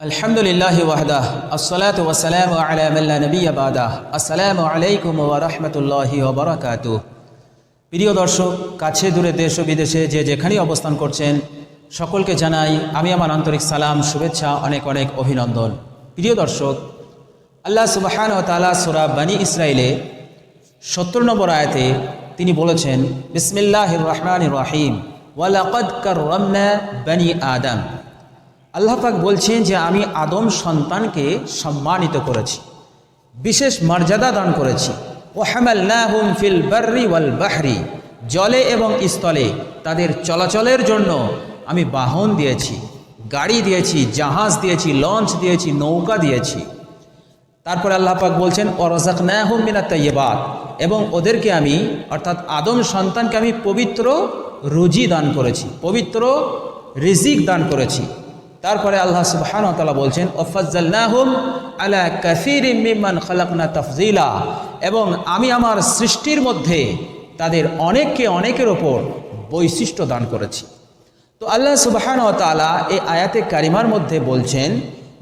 আলহামদুলিল্লাহ ওয়াহদা, আসসালাতু ওয়াসালামু আলা মান লা নাবিয়্যা বাদা, আসসালামু আলাইকুম ওয়া রাহমাতুল্লাহি ওয়া বারাকাতুহু প্রিয় দর্শক, কাছে দূরে দেশ ও বিদেশে যে যেখানেই অবস্থান করছেন, সকলকে জানাই আমি আমার আন্তরিক সালাম, শুভেচ্ছা, অনেক অনেক অভিনন্দন। প্রিয় দর্শক, আল্লাহ সুবহান ও তালা সুরা বানি ইসরায়েলে সত্তর নম্বর আয়াতে তিনি বলেছেন বিসমিল্লাহ রহমান রাহিম ওয়ালাকদ কার রমনা বানি আদম। আল্লাহ পাক বলছেন যে আমি আদম সন্তানকে সম্মানিত করেছি, বিশেষ মর্যাদা দান করেছি। ও হামাল্লাহুম ফিল বার্রি ওয়াল বাহরি, জলে এবং স্থলে তাদের চলাচলের জন্য আমি বাহন দিয়েছি, গাড়ি দিয়েছি, জাহাজ দিয়েছি, লঞ্চ দিয়েছি, নৌকা দিয়েছি। তারপরে আল্লাহ পাক বলছেন অরজাক নাহুম মিনা তাইয়েবাত এবং ওদেরকে আমি, অর্থাৎ আদম সন্তানকে আমি পবিত্র রুজি দান করেছি, পবিত্র রিজিক দান করেছি। তারপরে আল্লাহ সুবহান তালা বলছেন ওফাজ্জালনাহুম আলা কাসির মিমান খালাকনা তফজিলা এবং আমি আমার সৃষ্টির মধ্যে তাদের অনেককে অনেকের ওপর বৈশিষ্ট্য দান করেছি। তো আল্লাহ সুবাহান তালা এই আয়াতে কারিমার মধ্যে বলছেন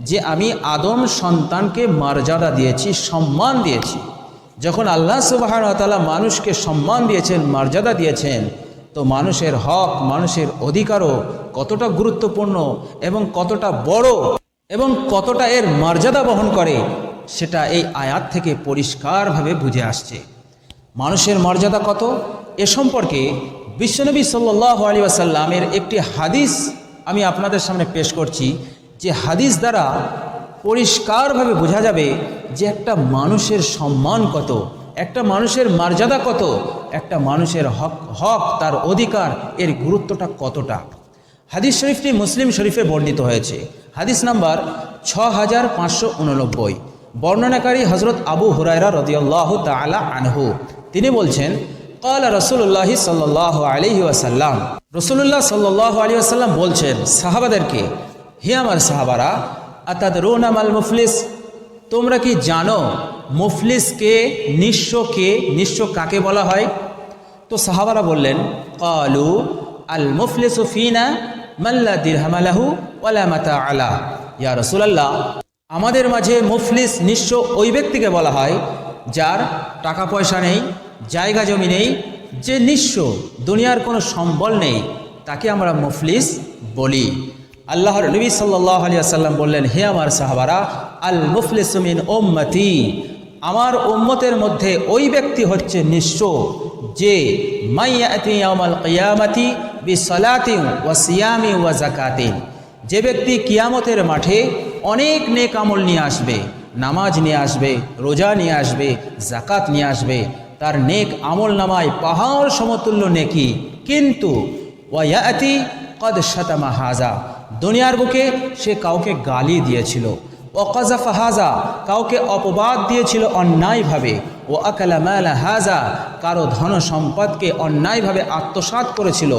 যে, আমি আদম সন্তানকে মর্যাদা দিয়েছি, সম্মান দিয়েছি। যখন আল্লাহ সুবাহান তালা মানুষকে সম্মান দিয়েছেন, মর্যাদা দিয়েছেন তো মানুষের হক, মানুষের অধিকারও কতটা গুরুত্বপূর্ণ এবং কতটা বড় এবং কতটা এর মর্যাদা বহন করে, সেটা এই আয়াত থেকে পরিষ্কারভাবে বুঝে আসছে। মানুষের মর্যাদা কত? এ সম্পর্কে বিশ্বনবী সাল্লাহ আলী আসাল্লামের একটি হাদিস আমি আপনাদের সামনে পেশ করছি, যে হাদিস দ্বারা পরিষ্কারভাবে বোঝা যাবে যে একটা মানুষের সম্মান কত। একটা মানুষের মর্যাদা কত? একটা মানুষের হক হক তার অধিকার, এর গুরুত্বটা কতটা? হাদিস শরীফটি মুসলিম শরীফে বর্ণিত হয়েছে। হাদিস নাম্বার ছ হাজার পাঁচশো উননব্বই। বর্ণনাকারী হজরত আবু হুরায়রা রদিয়াল্লাহ তালা আনহু। তিনি বলছেন কাল রসুল্লাহ সাল্লাহ আলহি আসাল্লাম রসুল্লাহ সাল্লাহ আলী আসাল্লাম বলছেন, সাহাবাদেরকে, হে আমার সাহাবারা আতাদ রোনাম আল মুফলিস, তোমরা কি জানো মুফলিসকে নিঃস্বকে নিঃস্ব কাকে বলা হয়? তো সাহাবারা বললেন, কালু আল মুফলিস ফিনা মাল্লা দিরহামালাহু ওয়ালা মাতা আলা। ইয়া রসুলাল্লাহ, আমাদের মাঝে মুফলিস নিঃস্ব ওই ব্যক্তিকে বলা হয়, যার টাকা পয়সা নেই জায়গা জমি নেই, যে নিঃস্ব দুনিয়ার কোনো সম্বল নেই, তাকে আমরা মুফলিস বলি। আল্লাহর নবী সাল্লাহ আলিয়া সাল্লাম বললেন, হে আমার সাহাবারা, আল মুফলিসমিন ওম্মতি আমার উম্মতের মধ্যে ওই ব্যক্তি হচ্ছে নিঃস্ব যে মাইয়াতি কিয়ামাতি বি সলাতিন ওয়া সিয়ামি ওয়া জাকাতিন যে ব্যক্তি কিয়ামতের মাঠে অনেক নেক আমল নিয়ে আসবে, নামাজ নিয়ে আসবে, রোজা নিয়ে আসবে জাকাত নিয়ে আসবে, তার নেক আমল নামায় পাহাড় সমতুল্য নেকি। কিন্তু ওয়ায়াতি কদ শতমা হাজা, দুনিয়ার বুকে সে কাউকে গালি দিয়েছিল। ওকাজাফা হাজা কাউকে অপবাদ দিয়েছিল অন্যায়ভাবে। ও আকালামালা হাজা, কারও ধন সম্পদকে অন্যায়ভাবে আত্মসাৎ করেছিল,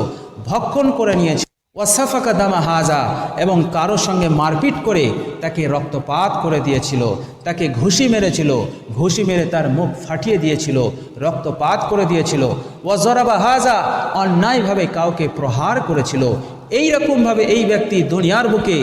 ভক্ষণ করে নিয়েছিল। ওয়াসাফাকা দামা হাজা, এবং কারও সঙ্গে মারপিট করে তাকে রক্তপাত করে দিয়েছিল, তাকে ঘুষি মেরেছিল, ঘুষি মেরে তার মুখ ফাটিয়ে দিয়েছিল, রক্তপাত করে দিয়েছিল। ওয়াজরাবা হাজা, অন্যায়ভাবে কাউকে প্রহার করেছিল। এই রকমভাবে এই ব্যক্তি দুনিয়ার বুকে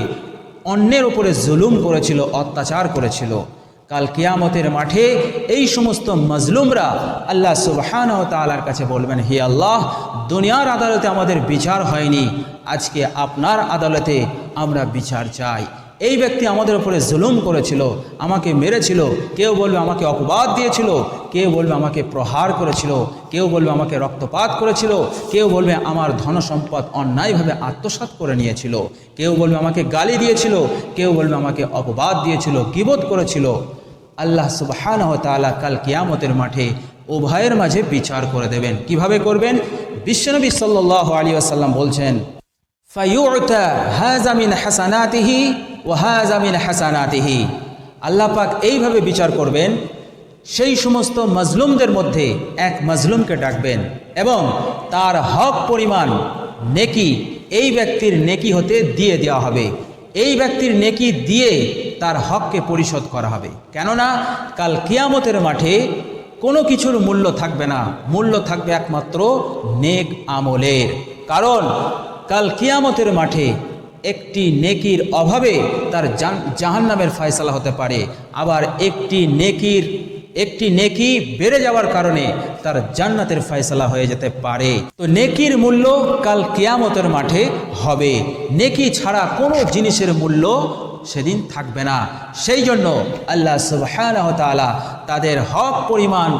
অন্যের উপরে জুলুম করেছিল, অত্যাচার করেছিল। কাল কিয়ামতের মাঠে এই সমস্ত মজলুমরা আল্লাহ সুবহান ও তালার কাছে বলবেন, হি আল্লাহ, দুনিয়ার আদালতে আমাদের বিচার হয়নি। আজকে আপনার আদালতে আমরা বিচার চাই। এই ব্যক্তি আমাদের উপরে জুলুম করেছিল, আমাকে মেরেছিল, কেউ বলবে আমাকে অপবাদ দিয়েছিল, কেউ বলবে আমাকে প্রহার করেছিল, কেউ বলবে আমাকে রক্তপাত করেছিল, কেউ বলবে আমার ধন সম্পদ অন্যায়ভাবে আত্মসাৎ করে নিয়েছিল, কেউ বলবে আমাকে গালি দিয়েছিল, কেউ বলবে আমাকে অপবাদ দিয়েছিল কিবোধ করেছিল। আল্লাহ সুবাহান তালা কাল কিয়ামতের মাঠে উভয়ের মাঝে বিচার করে দেবেন। কীভাবে করবেন? বিশ্বনবী সাল্লাহ আলী আসাল্লাম বলছেন ফাইউতা হাজামিন হাসানাতিহি ও হাজামিন হাসানাতিহি। আল্লাহ পাক এইভাবে বিচার করবেন, সেই সমস্ত মজলুমদের মধ্যে এক মজলুমকে ডাকবেন এবং তার হক পরিমাণ নেকি এই ব্যক্তির নেকি হতে দিয়ে দেওয়া হবে। এই ব্যক্তির নেকি দিয়ে তার হককে পরিশোধ করা হবে। কেননা, কাল কিয়ামতের মাঠে কোনো কিছুর মূল্য থাকবে না। মূল্য থাকবে একমাত্র নেক আমলের। কারণ, কাল কিয়ামতের মাঠে একটি নেকির অভাবে তার জাহান নামের ফয়সালা হতে পারে। আবার একটি নেকির, একটি নেকি বেড়ে যাওয়ার কারণে তার জান্নাতের ফয়সালা হয়ে যেতে পারে। তো নেকির মূল্য কাল কেয়ামতের মাঠে হবে। নেকি ছাড়া কোনো জিনিসের মূল্য সেদিন থাকবে না। সেই জন্য আল্লাহ তাআলা তাদের হক পরিমাণ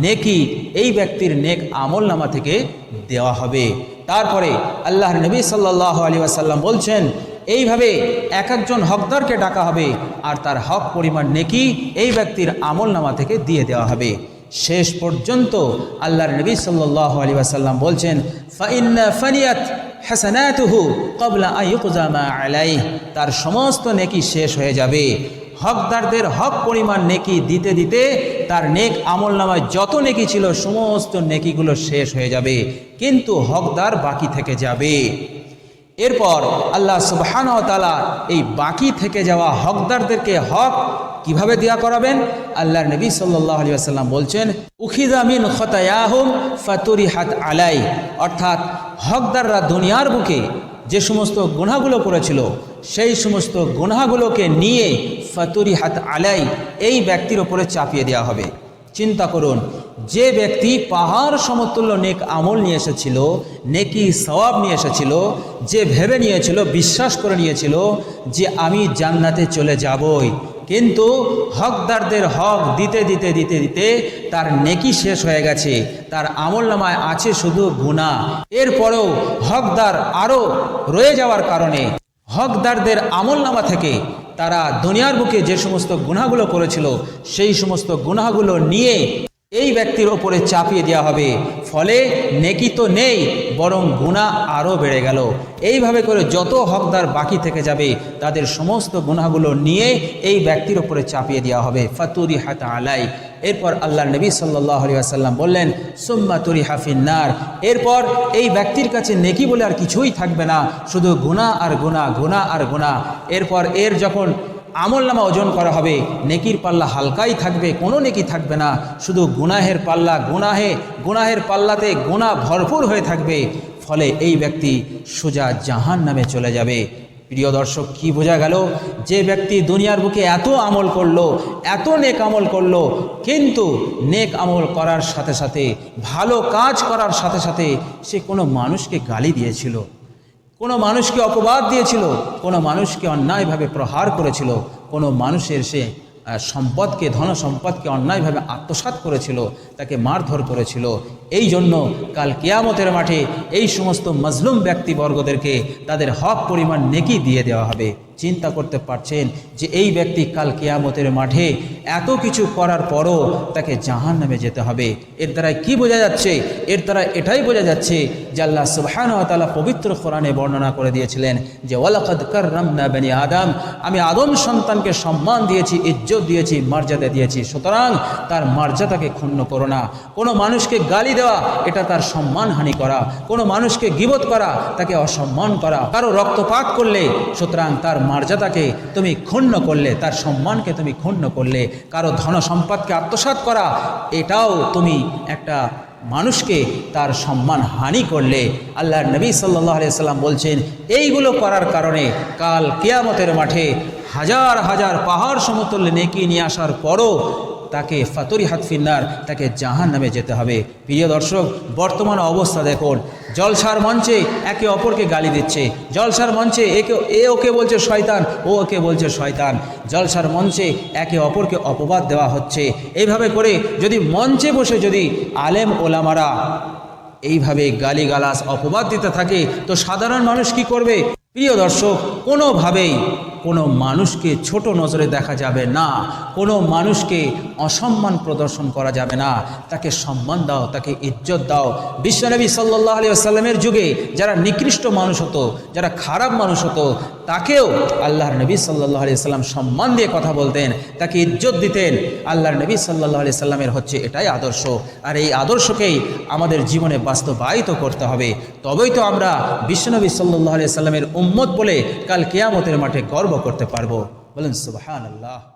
নেকি এই ব্যক্তির নেক আমল নামা থেকে দেওয়া হবে। তারপরে আল্লাহর নবী সাল্লাল্লাহু আলাইহি ওয়াসাল্লাম বলছেন, এইভাবে এক একজন হকদারকে ডাকা হবে আর তার হক পরিমাণ নেকি এই ব্যক্তির আমল নামা থেকে দিয়ে দেওয়া হবে। শেষ পর্যন্ত আল্লাহর নবী সাল্লাল্লাহু আলাইহি ওয়াসাল্লাম বলছেন ফাইন্না ফানিয়াত হাসানাতুহু ক্বাবলা আন আলাই তার সমস্ত নেকি শেষ হয়ে যাবে। হকদারদের হক পরিমাণ নেকি দিতে দিতে তার নেক আমল নামায় যত নেকি ছিল, সমস্ত নেকিগুলো শেষ হয়ে যাবে। কিন্তু হকদার বাকি থেকে যাবে। এরপর আল্লাহ সুবহান তালা এই বাকি থেকে যাওয়া হকদারদেরকে হক কীভাবে দেয়া করাবেন? আল্লাহ নবী সাল্লাহ আসাল্লাম বলছেন উখিদামিন খতায়াহুম ফাতুরি হাত আলাই অর্থাৎ হকদাররা দুনিয়ার বুকে যে সমস্ত গুণাগুলো করেছিল সেই সমস্ত গুনাহগুলোকে নিয়ে ফাতুরি হাত আলাই, এই ব্যক্তির ওপরে চাপিয়ে দেওয়া হবে। চিন্তা করুন, যে ব্যক্তি পাহাড় সমতুল্য নেক আমল নিয়ে এসেছিল, নেকি সওয়াব নিয়ে এসেছিল, যে ভেবে নিয়েছিল, বিশ্বাস করে নিয়েছিল যে আমি জান্নাতে চলে যাবই, কিন্তু হকদারদের হক দিতে দিতে দিতে দিতে তার নেকি শেষ হয়ে গেছে, তার আমল নামায় আছে শুধু গুণা এরপরেও হকদার আরও রয়ে যাওয়ার কারণে হকদারদের আমল নামা থেকে তারা দুনিয়ার বুকে যে সমস্ত গুনাগুলো করেছিল, সেই সমস্ত গুণাগুলো নিয়ে এই ব্যক্তির ওপরে চাপিয়ে দেওয়া হবে। ফলে নেকি তো নেই, বরং গুণা আরও বেড়ে গেল। এইভাবে করে যত হকদার বাকি থেকে যাবে, তাদের সমস্ত গুনাহগুলো নিয়ে এই ব্যক্তির ওপরে চাপিয়ে দেওয়া হবে। ফাতুরি হাত আলাই। এরপর আল্লাহ নবী সাল্লাহ আসাল্লাম বললেন, সুম্মা তুরি হাফিন্নার এরপর এই ব্যক্তির কাছে নেকি বলে আর কিছুই থাকবে না, শুধু গুণা আর গুণা গুণা আর গুণা। এরপর এর যখন আমল নামা ওজন করা হবে। নেকির পাল্লা হালকাই থাকবে, কোনো নেকি থাকবে না। শুধু গুনাহের পাল্লা গুনাহে, গুনাহের পাল্লাতে গুণা ভরপুর হয়ে থাকবে। ফলে এই ব্যক্তি সোজা জাহান নামে চলে যাবে। প্রিয় দর্শক, কি বোঝা গেল? যে ব্যক্তি দুনিয়ার বুকে এত আমল করল, এত নেক আমল করল, কিন্তু নেক আমল করার সাথে সাথে, ভালো কাজ করার সাথে সাথে সে কোনো মানুষকে গালি দিয়েছিল। কোনো মানুষকে অপবাদ দিয়েছিল, কোনো মানুষকে অন্যায়ভাবে প্রহার করেছিল, কোনো মানুষের সে সম্পদকে, ধন সম্পদকে অন্যায়ভাবে আত্মসাত করেছিল, তাকে মারধর করেছিল। এই জন্য কাল কেয়ামতের মাঠে এই সমস্ত মজলুম ব্যক্তিবর্গদেরকে তাদের হক পরিমাণ নেকি দিয়ে দেওয়া হবে। চিন্তা করতে পারছেন যে এই ব্যক্তি কাল কেয়ামতের মাঠে এত কিছু করার পরও তাকে জাহান নামে যেতে হবে। এর দ্বারা কি বোঝা যাচ্ছে? এর দ্বারা এটাই বোঝা যাচ্ছে যে আল্লাহ সুবহান তালা পবিত্র কোরআনে বর্ণনা করে দিয়েছিলেন যে, ওয়ালাকাদ কার্রামনা বেনি আদম। আমি আদম সন্তানকে সম্মান দিয়েছি, ইজ্জত দিয়েছি, মর্যাদা দিয়েছি। সুতরাং তার মর্যাদাকে ক্ষুণ্ণ করো না। কোনো মানুষকে গালি দেওয়া, এটা তার সম্মান হানি করা। কোনো মানুষকে গিবত করা, তাকে অসম্মান করা। কারও রক্তপাত করলে সুতরাং তার মর্যাদাকে তুমি ক্ষুণ্ণ করলে, তার সম্মানকে তুমি ক্ষুণ্ণ করলে, কারও ধন সম্পদকে আত্মসাত করা, এটাও তুমি একটা মানুষকে তার সম্মান হানি করলে। আল্লাহর নবী সাল্লাহ সাল্লাম বলছেন, এইগুলো করার কারণে কাল কেয়ামতের মাঠে হাজার হাজার পাহাড় সমতুল্য নেকি নিয়ে আসার পরও তাকে ফাতরি হাত ফিন্নার, তাকে জাহান নামে যেতে হবে। প্রিয় দর্শক, বর্তমান অবস্থা দেখুন। জলসার মঞ্চে একে অপরকে গালি দিচ্ছে। জলসার মঞ্চে একে এ ওকে বলছে শয়তান, ও ওকে বলছে শয়তান। জলসার মঞ্চে একে অপরকে অপবাদ দেওয়া হচ্ছে। এইভাবে করে যদি মঞ্চে বসে যদি আলেম ওলামারা এইভাবে গালিগালাস অপবাদ দিতে থাকে, তো সাধারণ মানুষ কি করবে? প্রিয় দর্শক, কোনোভাবেই কোনো মানুষকে ছোট নজরে দেখা যাবে না, কোনো মানুষকে অসম্মান প্রদর্শন করা যাবে না। তাকে সম্মান দাও, তাকে ইজ্জত দাও। বিশ্বনবী সাল্লাহ আলিয়া সাল্লামের যুগে যারা নিকৃষ্ট মানুষ হতো, যারা খারাপ মানুষ হতো তাকেও আল্লাহর নবী সাল্লাহ আলি সাল্লাম সম্মান দিয়ে কথা বলতেন, তাকে ইজ্জত দিতেন। আল্লাহর নবী সাল্লাহ আলি সাল্লামের হচ্ছে এটাই আদর্শ। আর এই আদর্শকেই আমাদের জীবনে বাস্তবায়িত করতে হবে। তবেই তো আমরা বিশ্বনবী সাল্লাহ আলি সাল্লামের উম্মত বলে কাল কেয়ামতের মাঠে গর্ব করতে পারব। বলেন সুবাহান আল্লাহ